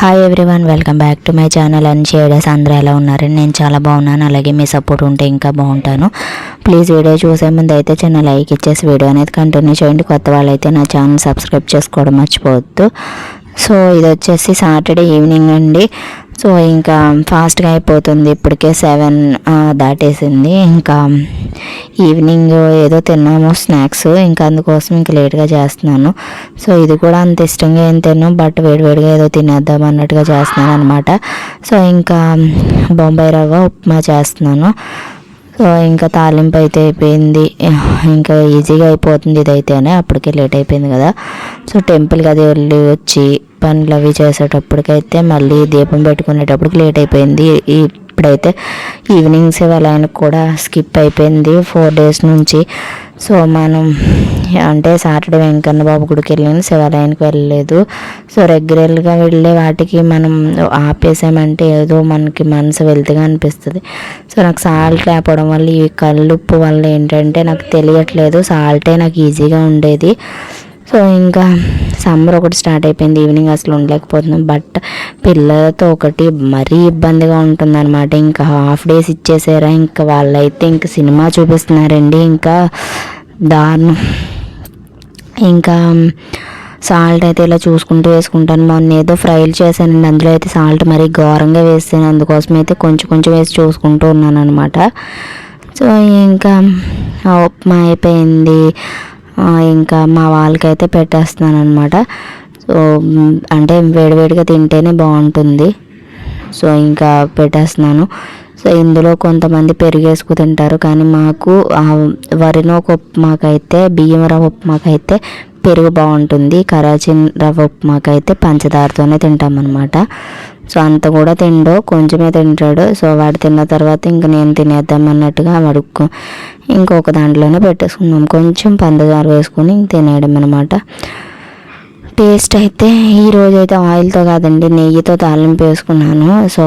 Hi everyone welcome back to my channel అని షేడర్స్ అందరూ ఎలా ఉన్నారని నేను చాలా బాగున్నాను. అలాగే మీ సపోర్ట్ ఉంటే ఇంకా బాగుంటాను. ప్లీజ్ వీడియో చూసే ముందు అయితే చిన్న లైక్ ఇచ్చేసి వీడియో అనేది కంటిన్యూ చేయండి. కొత్త వాళ్ళైతే నా ఛానల్ సబ్స్క్రైబ్ చేసుకోవడం మర్చిపోవద్దు. సో ఇది వచ్చేసి సాటర్డే ఈవినింగ్ అండి. సో ఇంకా ఫాస్ట్గా అయిపోతుంది. ఇప్పటికే సెవెన్ దాటేసింది. ఇంకా ఈవినింగ్ ఏదో తిన్నాము స్నాక్స్. ఇంకా అందుకోసం ఇంకా లేట్గా చేస్తున్నాను. సో ఇది కూడా అంత ఇష్టంగా ఏం తిన్నాను బట్ వేడివేడిగా ఏదో తినేద్దాం అన్నట్టుగా చేస్తున్నాను అనమాట సో ఇంకా బొంబాయి రవ్వ ఉప్మా చేస్తున్నాను. ఇంకా తాలింపు అయితే అయిపోయింది. ఇంకా ఈజీగా అయిపోతుంది ఇదైతేనే అప్పటికే లేట్ అయిపోయింది కదా. సో టెంపుల్కి అది వెళ్ళి వచ్చి పనులు అవి చేసేటప్పటికైతే మళ్ళీ దీపం పెట్టుకునేటప్పటికి లేట్ అయిపోయింది. ఇప్పుడైతే ఈవినింగ్ శివాలయానికి కూడా స్కిప్ అయిపోయింది. ఫోర్ డేస్ నుంచి. సో మనం అంటే సాటర్డే వెంకన్న బాబు గుడికి వెళ్ళాను శివాలయానికి వెళ్ళలేదు. సో రెగ్యులర్గా వెళ్ళే వాటికి మనం ఆపేసామంటే ఏదో మనకి మనసు వెళ్తుగా అనిపిస్తుంది. సో నాకు సాల్ట్ లేకపోవడం వల్ల ఈ కళ్ళుప్పు వల్ల ఏంటంటే నాకు తెలియట్లేదు. సాల్టే నాకు ఈజీగా ఉండేది. సో ఇంకా సమ్మర్ ఒకటి స్టార్ట్ అయిపోయింది ఈవినింగ్ అసలు ఉండలేకపోతున్నాం. బట్ పిల్లలతో ఒకటి మరీ ఇబ్బందిగా ఉంటుందన్నమాట. ఇంకా హాఫ్ డేస్ ఇచ్చేసారా? ఇంకా వాళ్ళైతే ఇంకా సినిమా చూపిస్తున్నారండి. ఇంకా దారుణం. ఇంకా సాల్ట్ అయితే ఇలా చూసుకుంటూ వేసుకుంటాను. మొన్న ఏదో ఫ్రైలు చేశానండి. అందులో అయితే సాల్ట్ మరీ ఘోరంగా వేసాను అందుకోసం అయితే కొంచెం కొంచెం వేసి చూసుకుంటూ ఉన్నాను అనమాట సో ఇంకా ఉప్మా అయిపోయింది. ఇంకా మా వాళ్ళకైతే పెట్టేస్తున్నాను అనమాట సో అంటే వేడివేడిగా తింటేనే బాగుంటుంది. సో ఇంకా పెట్టేస్తున్నాను. సో ఇందులో కొంతమంది పెరిగేసుకు తింటారు. కానీ మాకు వరినోక ఉప్మాకైతే బియ్యం రవ్వ ఉప్మాకైతే పెరుగు బాగుంటుంది. కరాచీ రవ్వ ఉప్మాకైతే పంచదారతోనే తింటామన్నమాట. సో అంత కూడా తిండు కొంచెమే తింటాడు. సో వాడు తిన్న తర్వాత ఇంక నేను తినేద్దాం అన్నట్టుగా వాడుకు ఇంకొక దాంట్లోనే పెట్టేసుకున్నాం కొంచెం పంచదార వేసుకొని తినేయడం అనమాట టేస్ట్ అయితే ఈరోజు అయితే ఆయిల్తో కాదండి నెయ్యితో తాలింపు వేసుకున్నాను. సో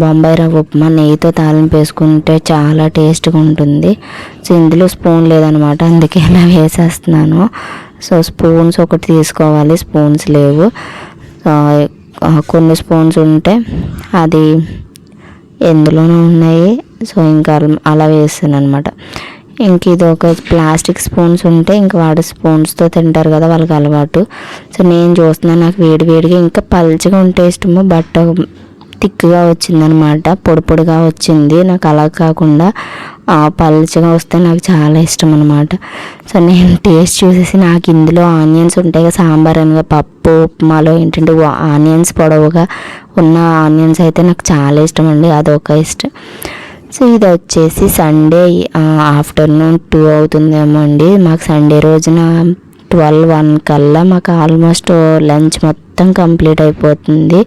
బొంబాయి రవ్వ ఉప్మా నెయ్యితో తాలింపు వేసుకుంటే చాలా టేస్ట్గా ఉంటుంది. సో ఇందులో స్పూన్ లేదనమాట అందుకే ఇలా వేసేస్తున్నాను. సో స్పూన్స్ ఒకటి తీసుకోవాలి స్పూన్స్ లేవు. కొన్ని స్పూన్స్ ఉంటే అది ఎందులోనూ ఉన్నాయి. సో ఇంకా అలా వేస్తాను అనమాట ఇంక ఇది ఒక ప్లాస్టిక్ స్పూన్స్ ఉంటే ఇంక వాడు స్పూన్స్తో తింటారు కదా వాళ్ళకి అలవాటు. సో నేను చూస్తున్నాను నాకు వేడి వేడిగా ఇంకా పల్చగా ఉంటే ఇష్టము బట్ థిక్గా వచ్చిందనమాట పొడి పొడిగా వచ్చింది. నాకు అలా కాకుండా పల్చగా వస్తే నాకు చాలా ఇష్టం అనమాట సో నేను టేస్ట్ చూసేసి నాకు ఇందులో ఆనియన్స్ ఉంటాయి కదా సాంబార్ అనగా పప్పు ఉప్మాలో ఏంటంటే ఆనియన్స్ పొడవుగా ఉన్న ఆనియన్స్ అయితే నాకు చాలా ఇష్టం అండి అదొక ఇష్టం. సో ఇది వచ్చేసి సండే ఆఫ్టర్నూన్ టూ అవుతుందేమో అండి. మాకు సండే రోజున ట్వెల్వ్ వన్ కల్లా మాకు ఆల్మోస్ట్ లంచ్ మొత్తం కంప్లీట్ అయిపోతుంది.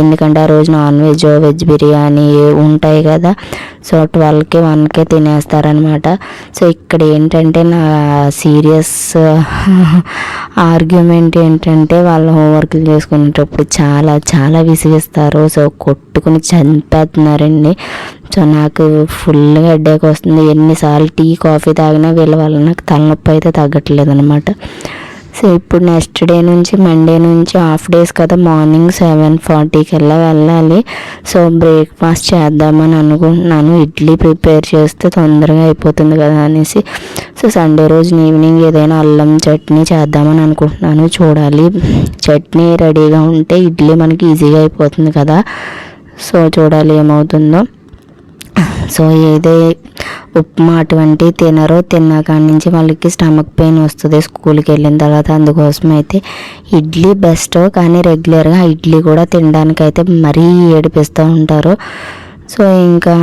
ఎందుకంటే ఆ రోజు నాన్ వెజ్ వెజ్ బిర్యానీ ఉంటాయి కదా. సో ట్వెల్వ్కి వన్కే తినేస్తారనమాట సో ఇక్కడ ఏంటంటే నా సీరియస్ ఆర్గ్యుమెంట్ ఏంటంటే వాళ్ళు హోంవర్క్లు చేసుకునేటప్పుడు చాలా చాలా విసిగిస్తారు. సో కొట్టుకుని చంపేస్తున్నారండి. సో నాకు ఫుల్గా హెడ్ఏక్ వస్తుంది. ఎన్నిసార్లు టీ కాఫీ తాగినా వీళ్ళ వల్ల నాకు తలనొప్పి అయితే తగ్గట్లేదు అనమాట సో ఇప్పుడు నెక్స్ట్ డే నుంచి మండే నుంచి హాఫ్ డేస్ కదా మార్నింగ్ సెవెన్ ఫార్టీకి వెళ్ళా వెళ్ళాలి. సో బ్రేక్ఫాస్ట్ చేద్దామని అనుకుంటున్నాను. ఇడ్లీ ప్రిపేర్ చేస్తే తొందరగా అయిపోతుంది కదా అనేసి. సో సండే రోజు ఈవినింగ్ ఏదైనా అల్లం చట్నీ చేద్దామని అనుకుంటున్నాను. చూడాలి. చట్నీ రెడీగా ఉంటే ఇడ్లీ మనకి ఈజీగా అయిపోతుంది కదా. సో చూడాలి ఏమవుతుందో. సో ఏదే ఉప్మా అటువంటి తినరో తిన్నాక నుంచి వాళ్ళకి స్టమక్ పెయిన్ వస్తుంది స్కూల్కి వెళ్ళిన తర్వాత. అందుకోసం అయితే ఇడ్లీ బెస్ట్. కానీ రెగ్యులర్గా ఇడ్లీ కూడా తినడానికి అయితే మరీ ఏడిపిస్తూ ఉంటారు. సో ఇంకా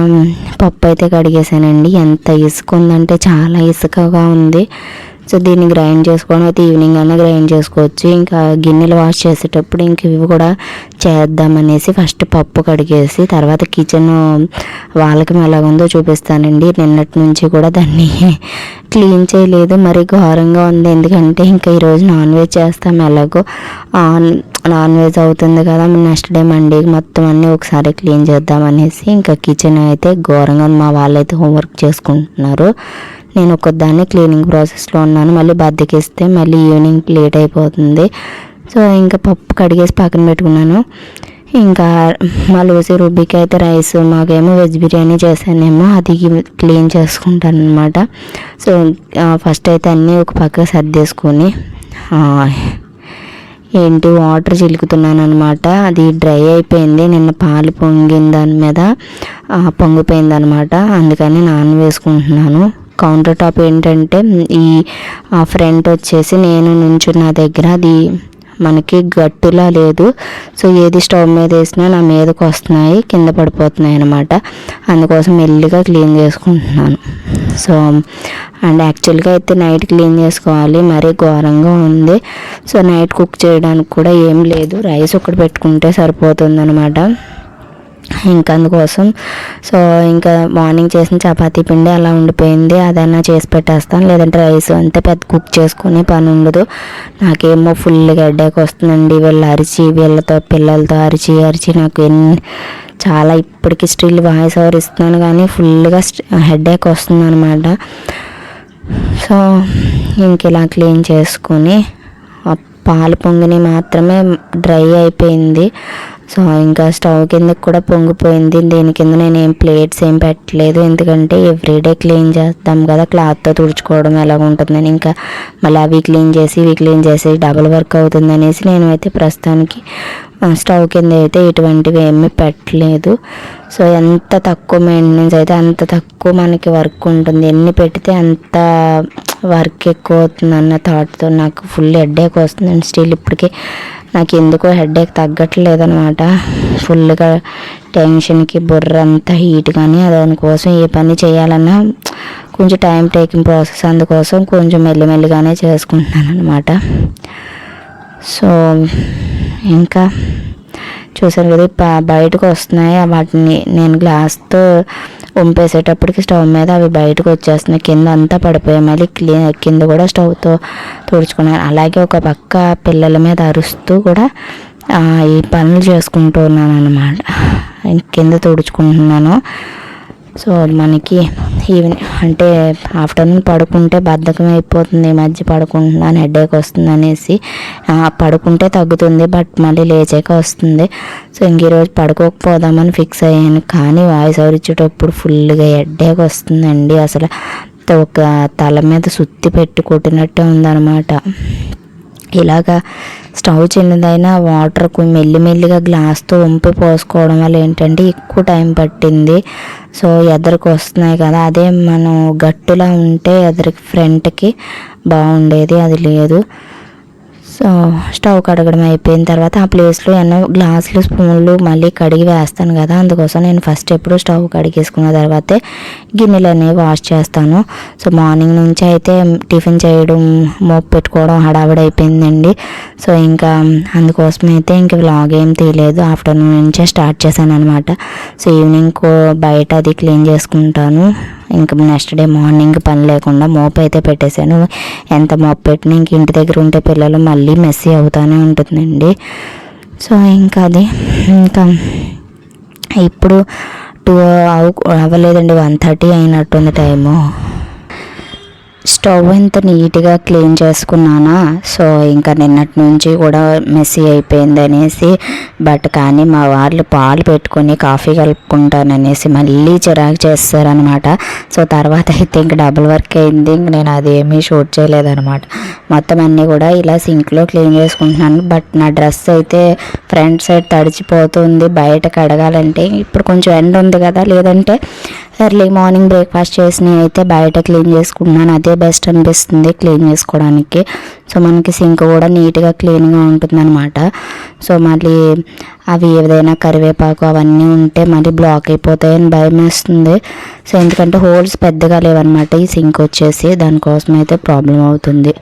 పప్పు అయితే కడిగేసానండి. ఎంత ఇసుక ఉందంటే చాలా ఇసుకగా ఉంది. సో దీన్ని గ్రైండ్ చేసుకోవడం అయితే ఈవినింగ్ అన్న గ్రైండ్ చేసుకోవచ్చు. ఇంకా గిన్నెలు వాష్ చేసేటప్పుడు ఇంక ఇవి కూడా చేద్దామనేసి ఫస్ట్ పప్పు కడిగేసి తర్వాత కిచెన్ వాళ్ళకి ఎలాగుందో చూపిస్తానండి. నిన్నటి నుంచి కూడా దాన్ని క్లీన్ చేయలేదు. మరి ఘోరంగా ఉంది. ఎందుకంటే ఇంకా ఈరోజు నాన్ వెజ్ చేస్తాం ఎలాగో. నాన్ వెజ్ అవుతుంది కదా. నెక్స్ట్ డే మండీ మొత్తం అన్నీ ఒకసారి క్లీన్ చేద్దామనేసి ఇంకా కిచెన్ అయితే ఘోరంగా మా వాళ్ళైతే హోంవర్క్ చేసుకుంటున్నారు. నేను ఒక్కదాన్ని క్లీనింగ్ ప్రాసెస్లో ఉన్నాను. మళ్ళీ బద్దకిస్తే మళ్ళీ ఈవినింగ్ లేట్ అయిపోతుంది. సో ఇంకా పప్పు కడిగేసి పక్కన పెట్టుకున్నాను. ఇంకా మా లూసి రుబ్బికి అయితే రైస్ మాకేమో వెజ్ బిర్యానీ చేశానేమో అది క్లీన్ చేసుకుంటాను అనమాట సో ఫస్ట్ అయితే అన్నీ ఒక పక్క సర్దేసుకొని ఏంటి వాటర్ చిలుకుతున్నాను అనమాట అది డ్రై అయిపోయింది. నిన్న పాలు పొంగిన దాని మీద పొంగిపోయింది అనమాట అందుకని నాన్ వేసుకుంటున్నాను కౌంటర్ టాప్ ఏంటంటే ఈ ఫ్రంట్ వచ్చేసి నేను నుంచున్న దగ్గర అది మనకి గట్టులా లేదు. సో ఏది స్టవ్ మీద వేసినా నా మీదకి వస్తున్నాయి కింద పడిపోతున్నాయి అనమాట అందుకోసం మెల్లిగా క్లీన్ చేసుకుంటున్నాను. సో అండ్ యాక్చువల్గా అయితే నైట్ క్లీన్ చేసుకోవాలి మరీ ఘోరంగా ఉంది. సో నైట్ కుక్ చేయడానికి కూడా ఏం లేదు. రైస్ ఒకటి పెట్టుకుంటే సరిపోతుంది అనమాట ఇంకా అందుకోసం. సో ఇంకా మార్నింగ్ చేసిన చపాతీ పిండి అలా ఉండిపోయింది. అదైనా చేసి పెట్టేస్తాను. లేదంటే రైస్ అంతే పెద్ద కుక్ చేసుకునే పని ఉండదు. నాకేమో ఫుల్గా హెడ్ఏక్ వస్తుందండి. వీళ్ళు అరిచి వీళ్ళతో పిల్లలతో అరిచి అరిచి నాకు ఎన్ని చాలా ఇప్పటికి స్టిల్ వాయిస్ ఓవర్ ఇస్తున్నాను కానీ ఫుల్గా హెడ్ఏక్ వస్తుంది అనమాట సో ఇంక ఇలా క్లీన్ చేసుకొని పాలు పొంగిని మాత్రమే డ్రై అయిపోయింది. సో ఇంకా స్టవ్ కిందకి కూడా పొంగిపోయింది. దీని కింద నేను ఏం ప్లేట్స్ ఏం పెట్టలేదు. ఎందుకంటే ఎవ్రీడే క్లీన్ చేస్తాం కదా. క్లాత్తో తుడుచుకోవడం ఎలా ఉంటుందని ఇంకా మళ్ళీ అవి క్లీన్ చేసి ఇవి క్లీన్ చేసి డబుల్ వర్క్ అవుతుంది అనేసి నేను అయితే ప్రస్తుతానికి స్టవ్ కింద అయితే ఇటువంటివి ఏమీ పెట్టలేదు. సో ఎంత తక్కువ మెయింటెనెన్స్ అయితే అంత తక్కువ మనకి వర్క్ ఉంటుంది. ఎన్ని పెడితే అంత వర్క్ ఎక్కువ అవుతుంది అన్న థాట్తో నాకు ఫుల్ హెడ్ఏక్ వస్తుందండి. స్టిల్ ఇప్పటికీ నాకు ఎందుకో హెడ్ఏక్ తగ్గట్లేదు అనమాట ఫుల్గా టెన్షన్కి బుర్ర అంతా హీట్ కానీ దానికోసం ఏ పని చేయాలన్నా కొంచెం టైం టేకింగ్ ప్రాసెస్ అందుకోసం కొంచెం మెల్లిమెల్లిగానే చేసుకుంటున్నాను అనమాట సో ఇంకా చూసారు కదా బయటకు వస్తున్నాయి. వాటిని నేను గ్లాస్తో వంపేసేటప్పటికి స్టవ్ మీద అవి బయటకు వచ్చేస్తున్నాయి. కింద అంతా పడిపోయాయి. మళ్ళీ క్లీన్ కింద కూడా స్టవ్తో తుడుచుకున్నాను అలాగే ఒక పక్క పిల్లల మీద అరుస్తూ కూడా ఈ పనులు చేసుకుంటూ ఉన్నాను అనమాట కింద తుడుచుకుంటున్నాను. సో మనకి ఈవినింగ్ అంటే ఆఫ్టర్నూన్ పడుకుంటే బద్ధకం అయిపోతుంది ఈ మధ్య పడుకుంటున్నాను హెడేక్ వస్తుంది అనేసి పడుకుంటే తగ్గుతుంది బట్ మళ్ళీ లేచాక వస్తుంది. సో ఇంక ఈరోజు పడుకోకపోదామని ఫిక్స్ అయ్యాను కానీ వాయిస్ ఓవర్ ఇచ్చేటప్పుడు ఫుల్గా హెడేక్ వస్తుందండి. అసలు ఒక తల మీద సుత్తి పెట్టి కొట్టినట్టే ఉందన్నమాట. ఇలాగా స్టవ్ చిన్నదైనా వాటర్ మెల్లిమెల్లిగా గ్లాస్తో వంపి పోసుకోవడం వల్ల ఏంటంటే ఎక్కువ టైం పట్టింది. సో ఎదరికి వస్తున్నాయి కదా అదే మనం గట్టులా ఉంటే ఎదరికి ఫ్రంట్కి బాగుండేది అది లేదు. సో స్టవ్ కడగడం అయిపోయిన తర్వాత ఆ ప్లేస్లో ఎన్నో గ్లాసులు స్పూన్లు మళ్ళీ కడిగి వేస్తాను కదా. అందుకోసం నేను ఫస్ట్ ఎప్పుడు స్టవ్ కడిగేసుకున్న తర్వాతే గిన్నెలు అనేవి వాష్ చేస్తాను. సో మార్నింగ్ నుంచి అయితే టిఫిన్ చేయడం మోపు పెట్టుకోవడం హడావిడి అయిపోయిందండి. సో ఇంకా అందుకోసం అయితే ఇంక వ్లాగ్ ఏం తీయలేదు. ఆఫ్టర్నూన్ నుంచే స్టార్ట్ చేశాను అనమాట సో ఈవినింగ్ కో- బయట అది క్లీన్ చేసుకుంటాను. ఇంకా నెక్స్ట్ డే మార్నింగ్ పని లేకుండా మోపు అయితే పెట్టేశాను. ఎంత మోపు పెట్టినా ఇంక ఇంటి దగ్గర ఉంటే పిల్లలు మళ్ళీ మెస్సీ అవుతానే ఉంటుందండి. సో ఇంకా అది. ఇంకా ఇప్పుడు టూ అవ అవ్వలేదండి వన్ థర్టీ అయినట్టుంది టైము స్టవ్ ఎంత నీట్గా క్లీన్ చేసుకున్నానా? సో ఇంకా నిన్నటి నుంచి కూడా మెస్సీ అయిపోయింది అనేసి బట్ కానీ మా వాళ్ళు పాలు పెట్టుకొని కాఫీ కలుపుకుంటాననేసి మళ్ళీ చిరాకు చేస్తారనమాట సో తర్వాత అయితే ఇంక డబుల్ వర్క్ అయింది. ఇంక నేను అదేమీ షూట్ చేయలేదనమాట మొత్తం అన్నీ కూడా ఇలా సింక్లో క్లీన్ చేసుకుంటున్నాను. బట్ నా డ్రెస్ అయితే ఫ్రంట్ సైడ్ తడిచిపోతుంది. బయట కడగాలంటే ఇప్పుడు కొంచెం ఎండ ఉంది కదా లేదంటే ఎర్లీ మార్నింగ్ బ్రేక్ఫాస్ట్ చేసినవి అయితే బయట క్లీన్ చేసుకుంటున్నాను. అదే బెస్ట్ అనిపిస్తుంది క్లీన్ చేసుకోవడానికి. సో మనకి సింక్ కూడా నీట్గా క్లీన్గా ఉంటుందన్నమాట. సో మళ్ళీ అవి ఏదైనా కరివేపాకు అవన్నీ ఉంటే మళ్ళీ బ్లాక్ అయిపోతాయని భయం వేస్తుంది. సో ఎందుకంటే హోల్స్ పెద్దగా లేవన్నమాట ఈ సింక్ వచ్చేసి. దానికోసం అయితే ప్రాబ్లం అవుతుంది.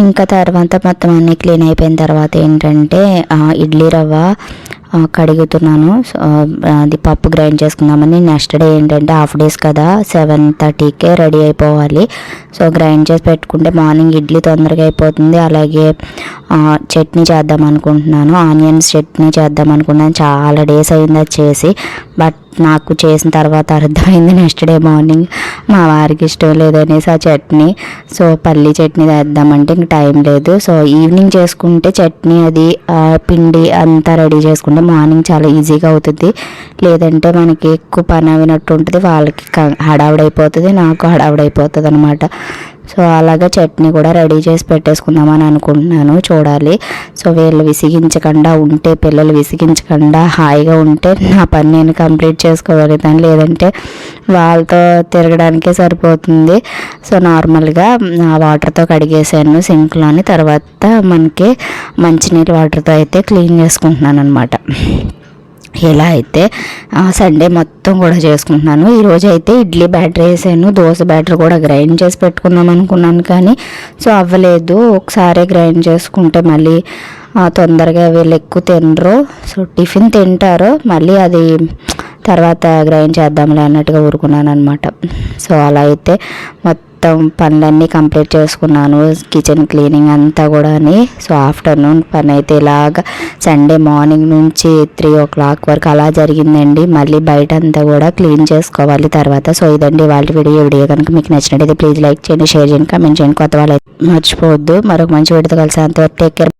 ఇంకా తర్వాత మొత్తం అన్నీ క్లీన్ అయిపోయిన తర్వాత ఏంటంటే ఇడ్లీ రవ్వ కడుగుతున్నాను. సో, అది పప్పు గ్రైండ్ చేసుకుందామని నెక్స్ట్ డే ఏంటంటే హాఫ్ డేస్ కదా సెవెన్ థర్టీకే రెడీ అయిపోవాలి. సో గ్రైండ్ చేసి పెట్టుకుంటే మార్నింగ్ ఇడ్లీ తొందరగా అయిపోతుంది. అలాగే చట్నీ చేద్దాం అనుకుంటున్నాను. ఆనియన్స్ చట్నీ చేద్దాం అనుకున్నాను. చాలా డేస్ అయింది అది చేసి. బట్ నాకు చేసిన తర్వాత అర్థమైంది నెక్స్ట్ డే మార్నింగ్ మా వారికి ఇష్టం లేదనేసి ఆ చట్నీ. సో పల్లీ చట్నీ చేద్దామంటే ఇంక టైం లేదు. సో ఈవినింగ్ చేసుకుంటే చట్నీ అది పిండి అంతా రెడీ చేసుకుంటే మార్నింగ్ చాలా ఈజీగా అవుతుంది. లేదంటే మనకి ఎక్కువ పని అయినట్టు ఉంటుంది. వాళ్ళకి హడావుడైపోతుంది. నాకు హడావుడైపోతుంది అనమాట సో అలాగా చట్నీ కూడా రెడీ చేసి పెట్టేసుకుందామని అనుకుంటున్నాను చూడాలి. సో వీళ్ళు విసిగించకుండా ఉంటే పిల్లలు విసిగించకుండా హాయిగా ఉంటే నా పని నేను కంప్లీట్ చేసుకోగలుగుతాను. లేదంటే వాళ్ళతో తిరగడానికే సరిపోతుంది. సో నార్మల్గా ఆ వాటర్తో కడిగేసాను సింక్లోని. తర్వాత మనకి మంచినీటి వాటర్తో అయితే క్లీన్ చేసుకుంటున్నాను అనమాట ఇలా అయితే సండే మొత్తం కూడా చేసుకుంటున్నాను. ఈరోజు అయితే ఇడ్లీ బ్యాటర్ వేసాను. దోశ బ్యాటర్ కూడా గ్రైండ్ చేసి పెట్టుకుందాం అనుకున్నాను కానీ సో అవ్వలేదు. ఒకసారి గ్రైండ్ చేసుకుంటే మళ్ళీ తొందరగా వీళ్ళు ఎక్కువ తినరు. సో టిఫిన్ తింటారు. మళ్ళీ అది తర్వాత గ్రైండ్ చేద్దాంలే అన్నట్టుగా ఊరుకున్నాను అనమాట సో అలా అయితే మొత్తం మొత్తం పనులన్నీ కంప్లీట్ చేసుకున్నాను. కిచెన్ క్లీనింగ్ అంతా కూడా సో ఆఫ్టర్నూన్ పని అయితే ఇలాగ సండే మార్నింగ్ నుంచి త్రీ ఓ క్లాక్ వరకు అలా జరిగిందండి. మళ్ళీ బయట అంతా కూడా క్లీన్ చేసుకోవాలి తర్వాత. సో ఇదండి వాళ్ళ వీడియో. వీడియో కనుక మీకు నచ్చినట్టయితే ప్లీజ్ లైక్ చేయండి షేర్ చేయండి కమెంట్ చేయండి. కొత్త వాళ్ళు మర్చిపోవద్దు. మరొక మంచి వీడియోతో కలిసి అంతవరకు టేక్ కేర్.